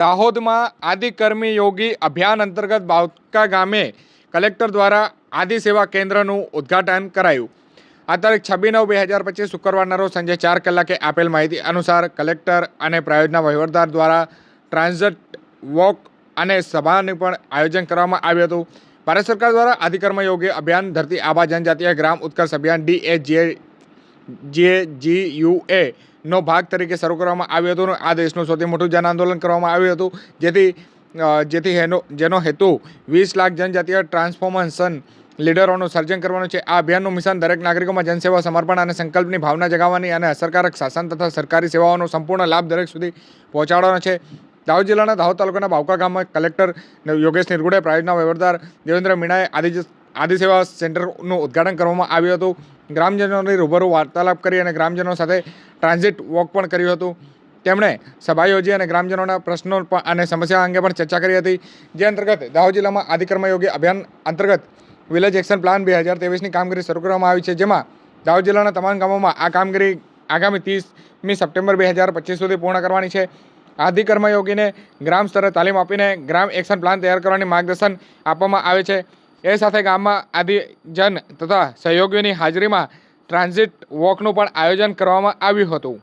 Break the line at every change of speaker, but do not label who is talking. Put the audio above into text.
દાહોદમાં આદિકર્મી યોગી અભિયાન અંતર્ગત બાવકા ગામે કલેક્ટર દ્વારા આદિ સેવા કેન્દ્રનું ઉદ્ઘાટન કરાયું. આ તારીખ છવ્વીસ નવ બે હજાર પચીસ શુક્રવારના રોજ સાંજે ચાર કલાકે આપેલ માહિતી અનુસાર કલેક્ટર અને પ્રાયોજના વહીવટદાર દ્વારા ટ્રાન્ઝટ વોક અને સભાનું પણ આયોજન કરવામાં આવ્યું હતું. ભારત સરકાર દ્વારા આદિકર્મ યોગી અભિયાન ધરતી આભા જનજાતીય ગ્રામ ઉત્કર્ષ અભિયાન ડી એ જે જે યુ નો ભાગ તરીકે શરૂ કરવામાં આવ્યું હતું આ દેશનું સૌથી મોટું જન આંદોલન કરવામાં આવ્યું હતું. જેથી જેથી એનો જેનો હેતુ વીસ લાખ જનજાતીય ટ્રાન્સફોર્મેશન લીડરોનું સર્જન કરવાનું છે. આ અભિયાનનું મિશન દરેક નાગરિકોમાં જનસેવા, સમર્પણ અને સંકલ્પની ભાવના જગાવવાની અને અસરકારક શાસન તથા સરકારી સેવાઓનો સંપૂર્ણ લાભ દરેક સુધી પહોંચાડવાનો છે. દાહોદ જિલ્લાના દાહોદ તાલુકાના બાવકા ગામમાં કલેક્ટર યોગેશ નિરગુડે, પ્રાયોજના વહીવટદાર દેવેન્દ્ર મીણાએ આદિ આદિ સેવા સેન્ટરનું ઉદ્ઘાટન કરવામાં આવ્યું હતું. ગ્રામજનોની રૂબરૂ વાર્તાલાપ કરી અને ગ્રામજનો સાથે ટ્રાન્ઝિટ વોક પણ કર્યું હતું. તેમણે સભા યોજી અને ગ્રામજનોના પ્રશ્નો અને સમસ્યા અંગે પણ ચર્ચા કરી હતી. જે અંતર્ગત દાહોદ જિલ્લામાં આદિકર્મયોગી અભિયાન અંતર્ગત વિલેજ એક્શન પ્લાન બે હજાર ત્રેવીસની કામગીરી શરૂ કરવામાં આવી છે. જેમાં દાહોદ જિલ્લાના તમામ ગામોમાં આ કામગીરી આગામી ત્રીસમી સપ્ટેમ્બર બે હજાર પચીસ સુધી પૂર્ણ કરવાની છે. આદિ કર્મયોગીને ગ્રામ સ્તરે તાલીમ આપીને ગ્રામ એક્શન પ્લાન તૈયાર કરવાની માર્ગદર્શન આપવામાં આવે છે. એ સાથે ગામમાં આદિજન તથા સહયોગીઓની હાજરીમાં ટ્રાન્ઝિટ વોકનું પણ આયોજન કરવામાં આવ્યું હતું.